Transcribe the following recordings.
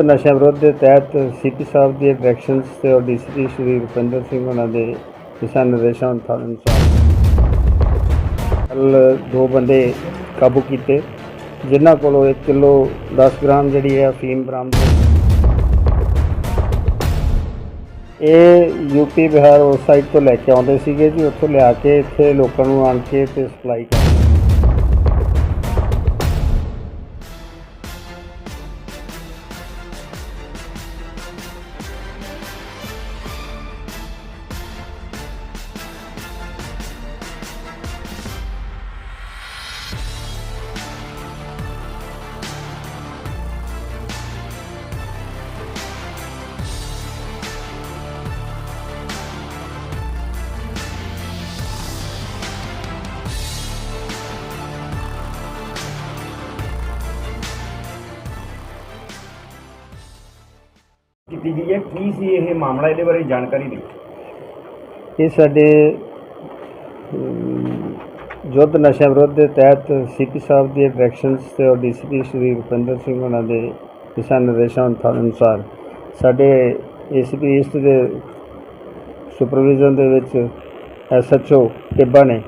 ਯੁੱਧ ਨਸ਼ਾ ਵਿਰੋਧ ਦੇ ਤਹਿਤ ਸੀਪੀ ਸਾਹਿਬ ਦੀ ਡਾਇਰੈਕਸ਼ਨਸ ਤੇ ਔਰ ਡੀਸੀਪੀ ਸ਼੍ਰੀ ਰੁਪਿੰਦਰ ਸਿੰਘ ਉਹਨਾਂ ਦੇ ਦਿਸ਼ਾ ਨਿਰਦੇਸ਼ਾਂ ਅਨੁਸਾਰ ਕੱਲ ਦੋ ਬੰਦੇ ਕਾਬੂ ਕੀਤੇ, ਜਿਨ੍ਹਾਂ ਕੋਲੋਂ 1 ਕਿਲੋ 10 ਗ੍ਰਾਮ ਜਿਹੜੀ ਹੈ ਅਫੀਮ ਬਰਾਮਦ ਹੋਈ। ਇਹ ਯੂਪੀ ਬਿਹਾਰ ਉਸ ਸਾਈਡ ਤੋਂ ਲੈ ਕੇ ਆਉਂਦੇ ਸੀਗੇ ਜੀ, ਉੱਥੋਂ ਲਿਆ ਕੇ ਇੱਥੇ ਲੋਕਾਂ ਨੂੰ ਆਣ ਕੇ ਤੇ ਸਪਲਾਈ ਕਰਦੇ ਕੀਤੀ ਗਈ ਹੈ? ਕੀ ਸੀ ਇਹ ਮਾਮਲਾ? ਇਹਦੇ ਬਾਰੇ ਜਾਣਕਾਰੀ ਦਿਓ। ਇਹ ਸਾਡੇ ਅਮ, ਯੁੱਧ ਨਸ਼ਾ ਵਿਰੋਧ ਦੇ ਤਹਿਤ ਸੀਪੀ ਸਾਹਿਬ ਦੀ ਡਾਇਰੈਕਸ਼ਨਸ ਤੇ ਔਰ ਡੀਸੀਪੀ ਸ਼੍ਰੀ ਰੁਪਿੰਦਰ ਸਿੰਘ ਉਹਨਾਂ ਦੇ ਦਿਸ਼ਾ ਨਿਰਦੇਸ਼ਾਂ ਅਨੁਸਾਰ- ਅਨੁਸਾਰ ਸਾਡੇ ਏਸੀਪੀ ਈਸਟ ਦੇ ਸੁਪਰਵਿਜ਼ਨ ਦੇ ਵਿੱਚ ਐਸਐਚਓ ਟਿੱਬਾ ਨੇ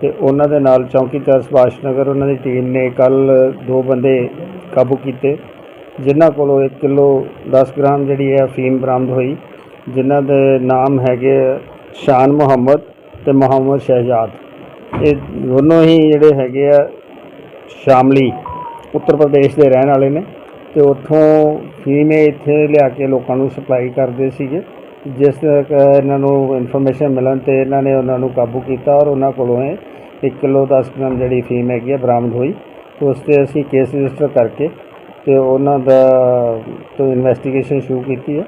ਤੇ ਉਹਨਾਂ ਦੇ ਨਾਲ ਚੌਂਕੀਦਾਰ ਸੁਭਾਸ਼ ਨਗਰ ਉਹਨਾਂ ਦੀ ਟੀਮ ਨੇ ਕੱਲ ਦੋ ਬੰਦੇ ਕਾਬੂ ਕੀਤੇ। ਜਿਨ੍ਹਾਂ ਕੋਲੋਂ 1 ਕਿਲੋ 10 ਗ੍ਰਾਮ ਜਿਹੜੀ ਹੈ ਅਫੀਮ ਬਰਾਮਦ ਹੋਈ, ਜਿਨ੍ਹਾਂ ਦੇ ਨਾਮ ਹੈਗੇ ਸ਼ਾਨ ਮੁਹੰਮਦ ਤੇ ਮੁਹੰਮਦ ਸ਼ਹਿਜਾਦ। ਇਹ ਦੋਨੋਂ ਹੀ ਜਿਹੜੇ ਹੈਗੇ ਆ ਸ਼ਾਮਲੀ ਉੱਤਰ ਪ੍ਰਦੇਸ਼ ਦੇ ਰਹਿਣ ਵਾਲੇ ਨੇ ਤੇ ਉੱਥੋਂ ਫੀਮੇ ਇੱਥੇ ਲਿਆ ਕੇ ਲੋਕਾਂ ਨੂੰ ਸਪਲਾਈ ਕਰਦੇ ਸੀਗੇ, ਜਿਸ ਤੱਕ ਇਹਨਾਂ ਨੂੰ ਇਨਫੋਰਮੇਸ਼ਨ ਮਿਲਣ ਤੇ ਇਹਨਾਂ ਨੇ ਉਹਨਾਂ ਨੂੰ ਕਾਬੂ ਕੀਤਾ ਔਰ ਉਹਨਾਂ ਕੋਲੋਂ ਇਹ 1 ਕਿਲੋ 10 ਗ੍ਰਾਮ ਜਿਹੜੀ ਫੀਮ ਹੈਗੀ ਆ ਬਰਾਮਦ ਹੋਈ। ਉਸ ਤੇ ਅਸੀਂ ਕੇਸ ਰਜਿਸਟਰ ਕਰਕੇ ਤੇ ਉਹਨਾਂ ਦਾ ਤੋਂ ਇਨਵੈਸਟੀਗੇਸ਼ਨ ਸ਼ੁਰੂ ਕੀਤੀ ਹੈ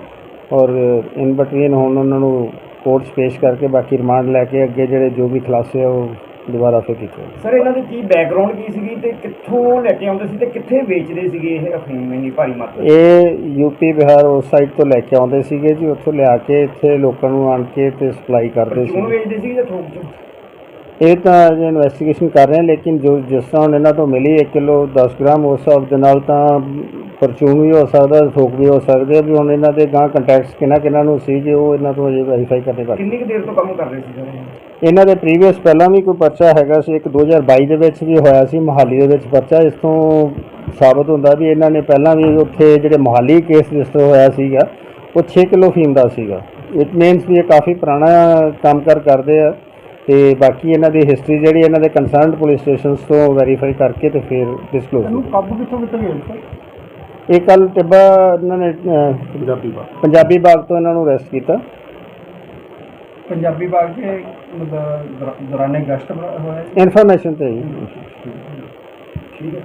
ਔਰ ਇਨ ਬਿਟਵੀਨ ਹੁਣ ਉਹਨਾਂ ਨੂੰ ਕੋਰਟ 'ਚ ਪੇਸ਼ ਕਰਕੇ ਬਾਕੀ ਰਿਮਾਂਡ ਲੈ ਕੇ ਅੱਗੇ ਜਿਹੜੇ ਜੋ ਵੀ ਖੁਲਾਸੇ ਆ ਉਹ ਦੁਬਾਰਾ ਫਿਰ ਕੀਤੇ। ਸਰ ਇਹਨਾਂ ਦੀ ਕੀ ਬੈਕਗ੍ਰਾਉਂਡ ਕੀ ਸੀਗੀ ਤੇ ਕਿੱਥੋਂ ਲੈ ਕੇ ਆਉਂਦੇ ਸੀ ਤੇ ਕਿੱਥੇ ਵੇਚਦੇ ਸੀਗੇ ਇਹ ਅਫੀਮ ਇੰਨੀ ਭਾਰੀ ਮਾਤਰਾ? ਇਹ ਯੂਪੀ ਬਿਹਾਰ ਉਸ ਸਾਈਡ ਤੋਂ ਲੈ ਕੇ ਆਉਂਦੇ ਸੀਗੇ ਜੀ ਉੱਥੋਂ ਲਿਆ ਕੇ ਇੱਥੇ ਲੋਕਾਂ ਨੂੰ ਆਣ ਕੇ ਤੇ ਸਪਲਾਈ ਕਰਦੇ ਸੀ ਵੇਚਦੇ ਸੀ ਜਾਂ ਥੋਕ 'ਚ ਇਹ ਤਾਂ ਇਨਵੈਸਟੀਗੇਸ਼ਨ ਕਰ ਰਹੇ ਹਾਂ ਲੇਕਿਨ ਜੋ ਜਿਸ ਤਰ੍ਹਾਂ ਹੁਣ ਇਹਨਾਂ ਤੋਂ ਮਿਲੀ 1 ਕਿਲੋ 10 ਗ੍ਰਾਮ ਉਸ ਹਿਸਾਬ ਦੇ ਨਾਲ ਤਾਂ ਪਰਚੂਨ ਵੀ ਹੋ ਸਕਦਾ ਥੋਕ ਵੀ ਹੋ ਸਕਦੇ ਵੀ ਹੁਣ ਇਹਨਾਂ ਦੇ ਗਾਂ ਕੰਟੈਕਟਸ ਕਿਹਨਾਂ ਕਿਹਨਾਂ ਨੂੰ ਸੀ ਜੇ ਉਹ ਇਹਨਾਂ ਤੋਂ ਅਜੇ ਵੈਰੀਫਾਈ ਕਰਨੇ ਬਾਕੀ। ਕਿੰਨੀ ਕੁ ਦੇਰ ਤੋਂ ਕੰਮ ਕਰ ਰਹੇ ਸੀ ਸਰ ਇਹ? ਇਹਨਾਂ ਦੇ ਪ੍ਰੀਵੀਅਸ ਪਹਿਲਾਂ ਵੀ ਕੋਈ ਪਰਚਾ ਹੈਗਾ ਸੀ ਇੱਕ 2022 ਦੇ ਵਿੱਚ ਵੀ ਹੋਇਆ ਸੀ ਮੋਹਾਲੀ ਦੇ ਵਿੱਚ ਪਰਚਾ ਇਸ ਤੋਂ ਸਾਬਤ ਹੁੰਦਾ ਵੀ ਇਹਨਾਂ ਨੇ ਪਹਿਲਾਂ ਵੀ ਉੱਥੇ ਜਿਹੜੇ ਮੋਹਾਲੀ ਕੇਸ ਰਜਿਸਟਰ ਹੋਇਆ ਸੀਗਾ ਉਹ 6 ਕਿਲੋ ਫੀਮ ਦਾ ਸੀਗਾ। ਇਟ ਮੀਨਸ ਵੀ ਇਹ ਕਾਫੀ ਪੁਰਾਣਾ ਕੰਮ ਕਰ ਕਰਦੇ ਆ। ਤੇ ਬਾਕੀ ਇਹਨਾਂ ਦੀ ਹਿਸਟਰੀ ਜਿਹੜੀ ਇਹਨਾਂ ਦੇ ਕੰਸਰਨਡ ਪੁਲਿਸ ਸਟੇਸ਼ਨਸ ਤੋਂ ਵੈਰੀਫਾਈ ਕਰਕੇ ਤੇ ਫਿਰ ਡਿਸਕਲੋਜ਼ ਕਾਬੂ ਕਿੱਥੋਂ ਕਿੱਥੋਂ ਗਏ ਸਰ ਇਹ ਕੱਲ ਟਿੱਬਾ ਇਹਨਾਂ ਨੇ ਅਹ, ਪੰਜਾਬੀ ਬਾਗ। ਪੰਜਾਬੀ ਬਾਗ ਤੋਂ ਇਹਨਾਂ ਨੂੰ ਅਰੈਸਟ ਕੀਤਾ। ਪੰਜਾਬੀ ਬਾਗ 'ਚ ਮਤਲਬ ਦੌਰਾਨੇ ਗਸ਼ਤ ਹੋਇਆ ਇਨਫੋਰਮੇਸ਼ਨ ਤੇ ਜੀ ਠੀਕ ਹੈ।